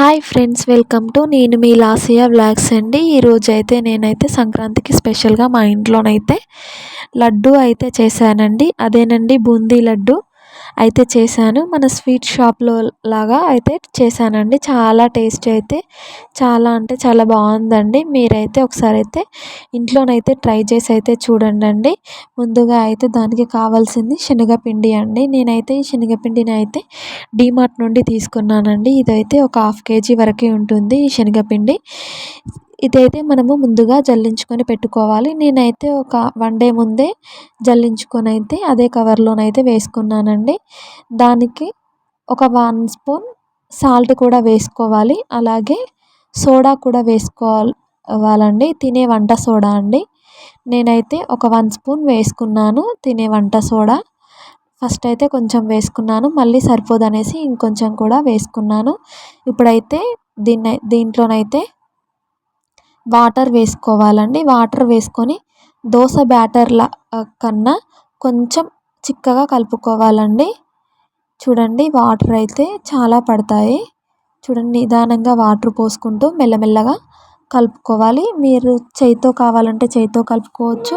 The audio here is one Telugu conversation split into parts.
హాయ్ ఫ్రెండ్స్ వెల్కమ్ టు నేను మీ లాసియా బ్లాగ్స్ అండి. ఈరోజు అయితే నేనైతే సంక్రాంతికి స్పెషల్గా మా ఇంట్లోనైతే లడ్డు అయితే చేశానండి. అదేనండి బూందీ లడ్డు. అయితే చేశాను. మన స్వీట్ షాప్లో లాగా అయితే చేశానండి. చాలా టేస్ట్ అయితే చాలా అంటే చాలా బాగుందండి. మీరైతే ఒకసారి అయితే ఇంట్లోనైతే ట్రై చేసి అయితే చూడండి అండి ముందుగా అయితే దానికి కావాల్సింది శనగపిండి అండి. నేనైతే ఈ శనగపిండిని అయితే డీమార్ట్ నుండి తీసుకున్నానండి. ఇదైతే ఒక హాఫ్ కేజీ వరకే ఉంటుంది ఈ శనగపిండి. ఇదైతే మనము ముందుగా జల్లించుకొని పెట్టుకోవాలి. నేనైతే ఒక వన్ డే ముందే జల్లించుకొని అయితే అదే కవర్లోనైతే వేసుకున్నానండి. దానికి ఒక వన్ స్పూన్ సాల్ట్ కూడా వేసుకోవాలి. అలాగే సోడా కూడా వేసుకోవాలండి. తినే వంట సోడా అండి. నేనైతే ఒక వన్ స్పూన్ వేసుకున్నాను తినే వంట సోడా. ఫస్ట్ అయితే కొంచెం వేసుకున్నాను. మళ్ళీ సరిపోదనేసి ఇంకొంచెం కూడా వేసుకున్నాను. ఇప్పుడైతే దీన్ని దీంట్లోనైతే వాటర్ వేసుకోవాలండి. వాటర్ వేసుకొని దోశ బ్యాటర్ల కన్నా కొంచెం చిక్కగా కలుపుకోవాలండి. చూడండి వాటర్ అయితే చాలా పడతాయి. చూడండి నిదానంగా వాటర్ పోసుకుంటూ మెల్లమెల్లగా కలుపుకోవాలి. మీరు చేయితో కావాలంటే చేయితో కలుపుకోవచ్చు.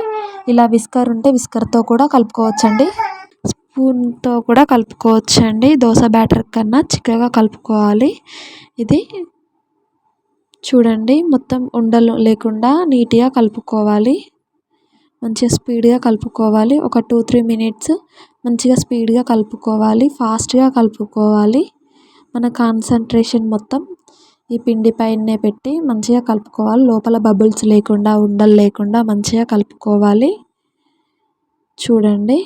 ఇలా విస్కర్ ఉంటే విస్కర్తో కూడా కలుపుకోవచ్చండి. స్పూన్తో కూడా కలుపుకోవచ్చండి. దోశ బ్యాటర్ కన్నా చిక్కగా కలుపుకోవాలి. ఇది చూడండి మొత్తం ఉండలు లేకుండా నీట్గా కలుపుకోవాలి. మంచిగా స్పీడ్గా కలుపుకోవాలి. ఒక టూ త్రీ మినిట్స్ మంచిగా స్పీడ్గా కలుపుకోవాలి. ఫాస్ట్గా కలుపుకోవాలి. మన కాన్సన్ట్రేషన్ మొత్తం ఈ పిండి పైనే పెట్టి మంచిగా కలుపుకోవాలి. లోపల బబుల్స్ లేకుండా ఉండలు లేకుండా మంచిగా కలుపుకోవాలి. చూడండి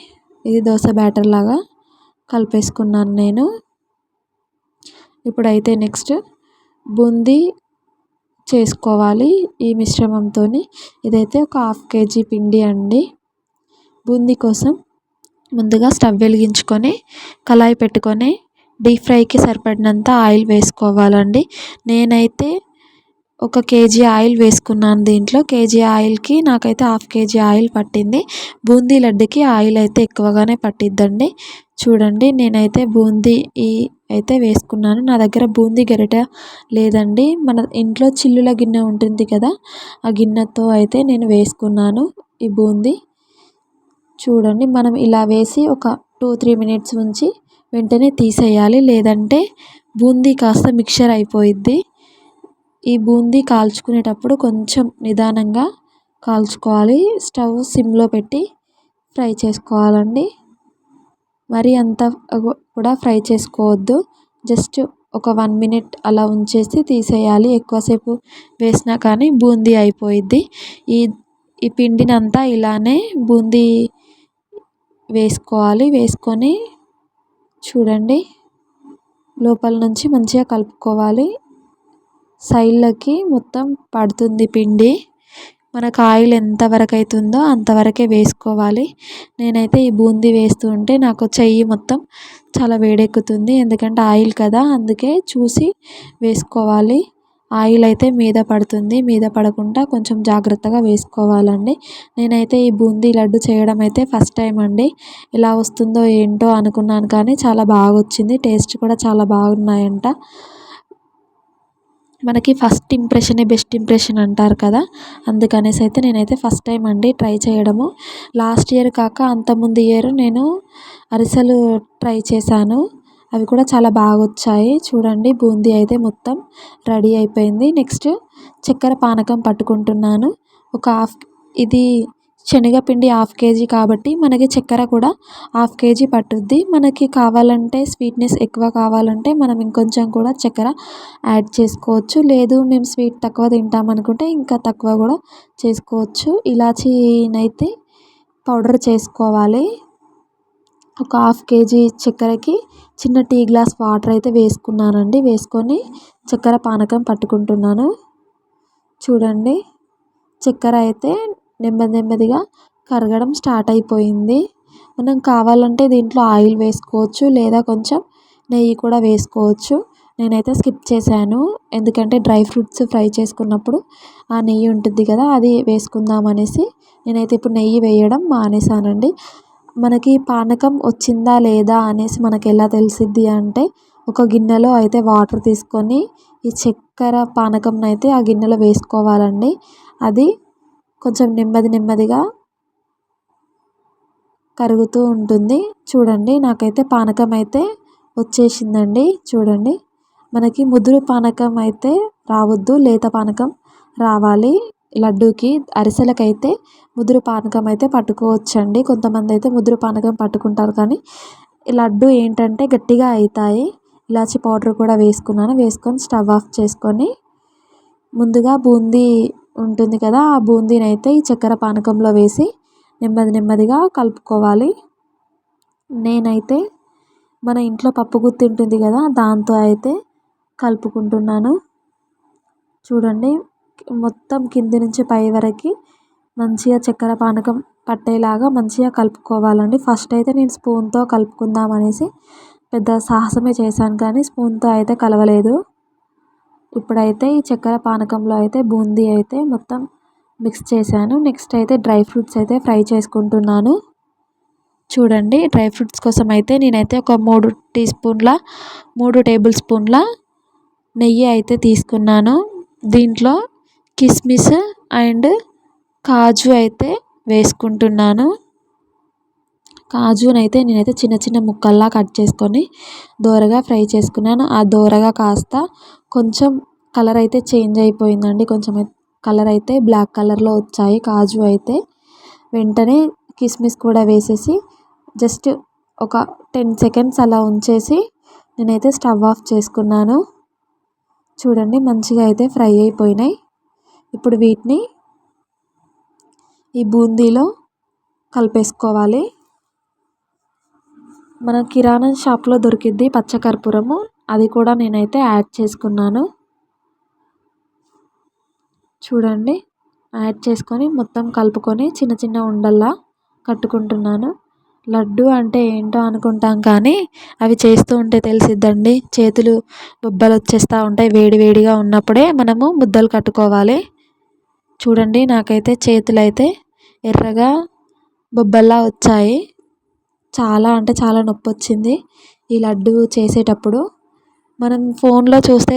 ఇది దోశ బ్యాటర్ లాగా కలిపేసుకున్నాను నేను. ఇప్పుడైతే నెక్స్ట్ బూందీ చేసుకోవాలి ఈ మిశ్రమంతో ఇదైతే ఒక హాఫ్ కేజీ పిండి అండి. బూందీ కోసం ముందుగా స్టవ్ వెలిగించుకొని కళాయి పెట్టుకొని డీప్ ఫ్రైకి సరిపడినంత ఆయిల్ వేసుకోవాలండి. నేనైతే ఒక కేజీ ఆయిల్ వేసుకున్నాను దీంట్లో. కేజీ ఆయిల్కి నాకైతే హాఫ్ కేజీ ఆయిల్ పట్టింది. బూందీ లడ్డుకి ఆయిల్ అయితే ఎక్కువగానే పట్టిద్దండి. చూడండి నేనైతే బూందీ ఈ అయితే వేసుకున్నాను. నా దగ్గర బూందీ గరిటె లేదండి. మన ఇంట్లో చిల్లుల గిన్నె ఉంటుంది కదా ఆ గిన్నెతో అయితే నేను వేసుకున్నాను ఈ బూందీ. చూడండి మనం ఇలా వేసి ఒక టూ త్రీ మినిట్స్ ఉంచి వెంటనే తీసేయాలి. లేదంటే బూందీ కాస్త మిక్చర్ అయిపోయిద్ది. ఈ బూందీ కాల్చుకునేటప్పుడు కొంచెం నిదానంగా కాల్చుకోవాలి. స్టవ్ సిమ్లో పెట్టి ఫ్రై చేసుకోవాలండి. మరి అంత కూడా ఫ్రై చేసుకోవద్దు. జస్ట్ ఒక వన్ మినిట్ అలా ఉంచేసి తీసేయాలి. ఎక్కువసేపు వేసినా కానీ బూందీ అయిపోయిద్ది. ఈ ఈ పిండిని అంతా ఇలానే బూందీ వేసుకోవాలి. వేసుకొని చూడండి. లోపల నుంచి మంచిగా కలుపుకోవాలి. సైడ్లకి మొత్తం పడుతుంది పిండి. మనకు ఆయిల్ ఎంతవరకు అవుతుందో అంతవరకే వేసుకోవాలి. నేనైతే ఈ బూందీ వేస్తూ ఉంటే నాకు చెయ్యి మొత్తం చాలా వేడెక్కుతుంది. ఎందుకంటే ఆయిల్ కదా అందుకే చూసి వేసుకోవాలి. ఆయిల్ అయితే మీద పడుతుంది. మీద పడకుండా కొంచెం జాగ్రత్తగా వేసుకోవాలండి. నేనైతే ఈ బూందీ లడ్డు చేయడం అయితే ఫస్ట్ టైం అండి. ఎలా వస్తుందో ఏంటో అనుకున్నాను కానీ చాలా బాగా వచ్చింది టేస్ట్ కూడా చాలా బాగున్నాయంట. మనకి ఫస్ట్ ఇంప్రెషనే బెస్ట్ ఇంప్రెషన్ అంటారు కదా? అందుకనేసి అయితే నేనైతే ఫస్ట్ టైం అండి ట్రై చేయడము. లాస్ట్ ఇయర్ కాక అంతకుముందు ఇయర్ నేను అరిసెలు ట్రై చేశాను. అవి కూడా చాలా బాగా వచ్చాయి చూడండి బూందీ అయితే మొత్తం రెడీ అయిపోయింది. నెక్స్ట్ చక్కెర పానకం పట్టుకుంటున్నాను. ఒక హాఫ్ ఇది శనగపిండి హాఫ్ కేజీ కాబట్టి మనకి చక్కెర కూడా హాఫ్ కేజీ పట్టుద్ది. మనకి కావాలంటే స్వీట్నెస్ ఎక్కువ కావాలంటే మనం ఇంకొంచెం కూడా చక్కెర యాడ్ చేసుకోవచ్చు. లేదు మేము స్వీట్ తక్కువ తింటాం అనుకుంటే ఇంకా తక్కువ కూడా చేసుకోవచ్చు. ఇలాచీనైతే పౌడర్ చేసుకోవాలి. ఒక హాఫ్ కేజీ చక్కెరకి చిన్న టీ గ్లాస్ వాటర్ అయితే వేసుకున్నానండి. వేసుకొని చక్కెర పానకం పట్టుకుంటున్నాను. చూడండి చక్కెర అయితే నెమ్మది నెమ్మదిగా కరగడం స్టార్ట్ అయిపోయింది. మనం కావాలంటే దీంట్లో ఆయిల్ వేసుకోవచ్చు లేదా కొంచెం నెయ్యి కూడా వేసుకోవచ్చు. నేనైతే స్కిప్ చేశాను. ఎందుకంటే డ్రై ఫ్రూట్స్ ఫ్రై చేసుకున్నప్పుడు ఆ నెయ్యి ఉంటుంది కదా అది వేసుకుందాం అనేసి నేనైతే ఇప్పుడు నెయ్యి వేయడం మానేసానండి మనకి పానకం వచ్చిందా లేదా అనేసి మనకి ఎలా తెలిసిద్ది అంటే ఒక గిన్నెలో అయితే వాటర్ తీసుకొని ఈ చక్కెర పానకం అయితే ఆ గిన్నెలో వేసుకోవాలండి. అది కొంచెం నెమ్మది నెమ్మదిగా కరుగుతూ ఉంటుంది. చూడండి నాకైతే పానకం అయితే వచ్చేసిందండి. చూడండి మనకి ముదురు పానకం అయితే రావద్దు లేత పానకం రావాలి. లడ్డూకి అరిసెలకైతే ముదురు పానకం అయితే పట్టుకోవచ్చండి. కొంతమంది అయితే ముదురు పానకం పట్టుకుంటారు కానీ లడ్డు ఏంటంటే గట్టిగా అవుతాయి ఇలాచి పౌడర్ కూడా వేసుకున్నాను. వేసుకొని స్టవ్ ఆఫ్ చేసుకొని ముందుగా బూందీ ఉంటుంది కదా ఆ బూందీని అయితే ఈ చక్కెర పానకంలో వేసి నెమ్మది నెమ్మదిగా కలుపుకోవాలి. నేనైతే మన ఇంట్లో పప్పు గుత్తి ఉంటుంది కదా దాంతో అయితే కలుపుకుంటున్నాను. చూడండి మొత్తం కింది నుంచి పై వరకు మంచిగా చక్కెర పానకం పట్టేలాగా మంచిగా కలుపుకోవాలండి. ఫస్ట్ అయితే నేను స్పూన్తో కలుపుకుందాం అనేసి పెద్ద సాహసమే చేశాను కానీ స్పూన్తో అయితే కలవలేదు. ఇప్పుడైతే ఈ చక్కెర పానకంలో అయితే బూందీ అయితే మొత్తం మిక్స్ చేశాను. నెక్స్ట్ అయితే డ్రై ఫ్రూట్స్ అయితే ఫ్రై చేసుకుంటున్నాను. చూడండి డ్రై ఫ్రూట్స్ కోసం అయితే నేనైతే ఒక మూడు టీ స్పూన్ల మూడు టేబుల్ స్పూన్ల నెయ్యి అయితే తీసుకున్నాను. దీంట్లో కిస్మిస్ అండ్ కాజు అయితే వేసుకుంటున్నాను. కాజునైతే నేనైతే చిన్న చిన్న ముక్కల్లా కట్ చేసుకొని దోరగా ఫ్రై చేసుకున్నాను. ఆ దోరగా కాస్త కొంచెం కలర్ అయితే చేంజ్ అయిపోయిందండి. కొంచెం కలర్ అయితే బ్లాక్ కలర్లో వచ్చాయి కాజు అయితే. వెంటనే కిస్మిస్ కూడా వేసేసి జస్ట్ ఒక టెన్ సెకండ్స్ అలా ఉంచేసి నేనైతే స్టవ్ ఆఫ్ చేసుకున్నాను. చూడండి మంచిగా అయితే ఫ్రై అయిపోయినాయి. ఇప్పుడు వీటిని ఈ బూందీలో కలిపేసుకోవాలి. మన కిరాణా షాప్లో దొరికిద్ది పచ్చకర్పూరము. అది కూడా నేనైతే యాడ్ చేసుకున్నాను. చూడండి. యాడ్ చేసుకొని మొత్తం కలుపుకొని చిన్న చిన్న ఉండల్లా కట్టుకుంటున్నాను. లడ్డు అంటే ఏంటో అనుకుంటాం కానీ అవి చేస్తూ ఉంటే తెలిసిద్దండి. చేతులు బొబ్బలు వచ్చేస్తూ ఉంటాయి వేడివేడిగా ఉన్నప్పుడే మనము ముద్దలు కట్టుకోవాలి. చూడండి నాకైతే చేతులు అయితే ఎర్రగా బొబ్బల్లా వచ్చాయి. చాలా అంటే చాలా నొప్పి వచ్చింది ఈ లడ్డు చేసేటప్పుడు మనం ఫోన్లో చూస్తే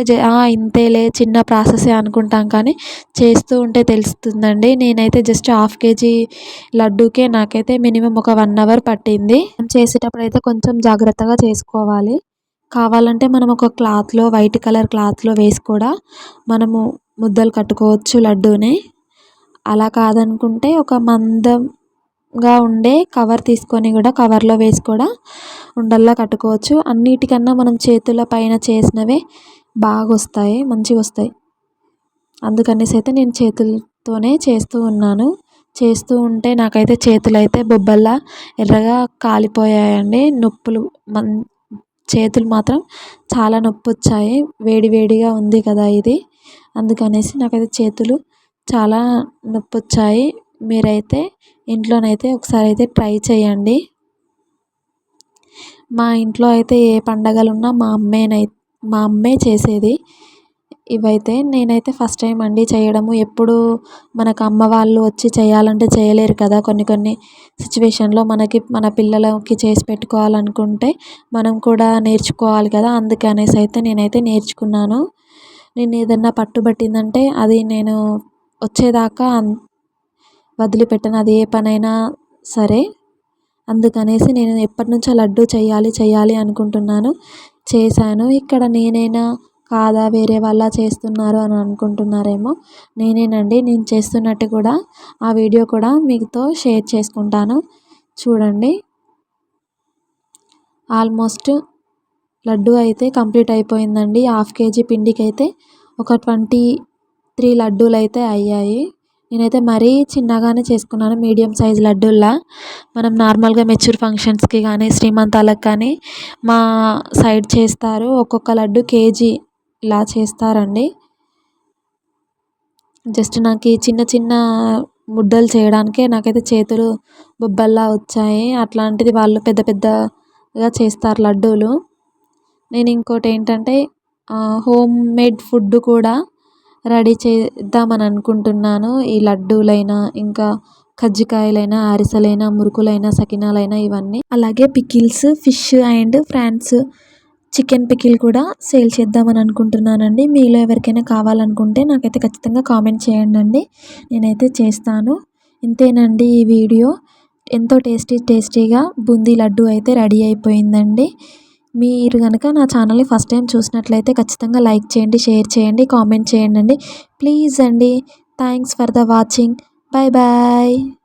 ఇంతేలే చిన్న ప్రాసెసే అనుకుంటాం కానీ చేస్తూ ఉంటే తెలుస్తుందండి. నేనైతే జస్ట్ హాఫ్ కేజీ లడ్డూకే నాకైతే మినిమం ఒక వన్ అవర్ పట్టింది. చేసేటప్పుడు అయితే కొంచెం జాగ్రత్తగా చేసుకోవాలి. కావాలంటే మనం ఒక క్లాత్లో వైట్ కలర్ క్లాత్లో వేసి కూడా మనము ముద్దలు కట్టుకోవచ్చు లడ్డూని. అలా కాదనుకుంటే ఒక మందం గా ఉండే కవర్ తీసుకొని కూడా కవర్లో వేసి కూడా ఉండల్లా కట్టుకోవచ్చు. అన్నిటికన్నా మనం చేతుల పైన చేసినవే బాగా వస్తాయి మంచిగా వస్తాయి అందుకనేసి అయితే నేను చేతులతోనే చేస్తూ ఉన్నాను. చేస్తూ ఉంటే నాకైతే చేతులు అయితే బొబ్బల్లా ఎర్రగా కాలిపోయాయండి. నొప్పులు మన్ చేతులు మాత్రం చాలా నొప్పి వచ్చాయి వేడి వేడిగా ఉంది కదా ఇది. అందుకనేసి నాకైతే చేతులు చాలా నొప్పి వచ్చాయి మీరైతే ఇంట్లోనైతే ఒకసారి అయితే ట్రై చేయండి. మా ఇంట్లో అయితే ఏ పండగలు ఉన్నా మా అమ్మేనై మా అమ్మే చేసేది. ఇవైతే నేనైతే ఫస్ట్ టైం అండి చేయడము. ఎప్పుడు మనకు అమ్మ వాళ్ళు వచ్చి చేయాలంటే చేయలేరు కదా. కొన్ని కొన్ని సిచ్యువేషన్లో మనకి మన పిల్లలకి చేసి పెట్టుకోవాలనుకుంటే మనం కూడా నేర్చుకోవాలి కదా. అందుకనేసి అయితే నేనైతే నేర్చుకున్నాను. నేను ఏదన్నా పట్టుబట్టిందంటే అది నేను వచ్చేదాకా వదిలిపెట్టను అది ఏ పనైనా సరే. అందుకనేసి నేను ఎప్పటి నుంచో లడ్డు చేయాలి చేయాలి అనుకుంటున్నాను. చేశాను. ఇక్కడ నేనైనా కాదా వేరే వాళ్ళ చేస్తున్నారు అని అనుకుంటున్నారేమో నేనేనండి. నేను చేస్తున్నట్టు కూడా ఆ వీడియో కూడా మీతో షేర్ చేసుకుంటాను. చూడండి. ఆల్మోస్ట్ లడ్డు అయితే కంప్లీట్ అయిపోయిందండి. హాఫ్ కేజీ పిండికి అయితే ఒక ట్వంటీ త్రీ లడ్డూలు అయితే అయ్యాయి. నేనైతే మరీ చిన్నగానే చేసుకున్నాను. మీడియం సైజ్ లడ్డూల్లా. మనం నార్మల్గా మెచ్యూర్ ఫంక్షన్స్కి కానీ శ్రీమంతాలకు కానీ మా సైడ్ చేస్తారు. ఒక్కొక్క లడ్డు కేజీ ఇలా చేస్తారండి. జస్ట్ నాకు ఈ చిన్న చిన్న ముద్దలు చేయడానికే నాకైతే చేతులు బొబ్బల్లా వచ్చాయి. అట్లాంటిది వాళ్ళు పెద్ద పెద్దగా చేస్తారు లడ్డూలు. నేను ఇంకోటి ఏంటంటే హోమ్ మేడ్ ఫుడ్ కూడా రెడీ చేద్దామని అనుకుంటున్నాను. ఈ లడ్డూలైనా ఇంకా కజ్జికాయలైనా అరిసెలైనా మురుకులైనా సకినాలైనా ఇవన్నీ. అలాగే pickles fish and prawns chicken pickle కూడా సేల్ చేద్దామని అనుకుంటున్నానండి. మీలో ఎవరికైనా కావాలనుకుంటే నాకైతే ఖచ్చితంగా కామెంట్ చేయండి అండి నేనైతే చేస్తాను. ఇంతేనండి ఈ వీడియో. ఎంతో టేస్టీ టేస్టీగా బూందీ లడ్డు అయితే రెడీ అయిపోయిందండి. మీరు కనుక నా ఛానల్ని ఫస్ట్ టైం చూసినట్లయితే ఖచ్చితంగా లైక్ చేయండి షేర్ చేయండి కామెంట్ చేయండి. అండి ప్లీజ్ అండి. Thanks for the watching. Bye bye